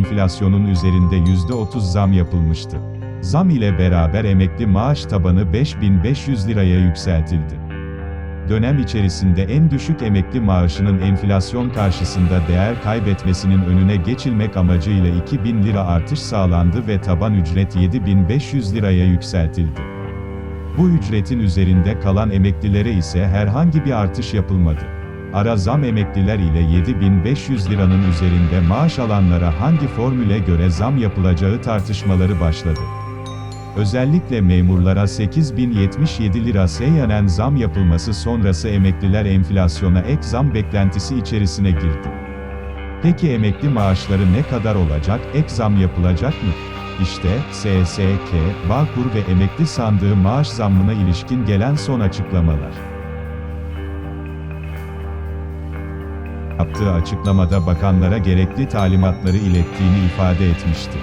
enflasyonun üzerinde %30 zam yapılmıştı. Zam ile beraber emekli maaş tabanı 5500 liraya yükseltildi. Dönem içerisinde en düşük emekli maaşının enflasyon karşısında değer kaybetmesinin önüne geçilmek amacıyla 2000 lira artış sağlandı ve taban ücret 7500 liraya yükseltildi. Bu ücretin üzerinde kalan emeklilere ise herhangi bir artış yapılmadı. Ara zam emekliler ile 7500 liranın üzerinde maaş alanlara hangi formüle göre zam yapılacağı tartışmaları başladı. Özellikle memurlara 8077 lira seyyanen zam yapılması sonrası emekliler enflasyona ek zam beklentisi içerisine girdi. Peki emekli maaşları ne kadar olacak, ek zam yapılacak mı? İşte, SSK, Bağkur ve emekli sandığı maaş zammına ilişkin gelen son açıklamalar. Yaptığı açıklamada bakanlara gerekli talimatları ilettiğini ifade etmişti.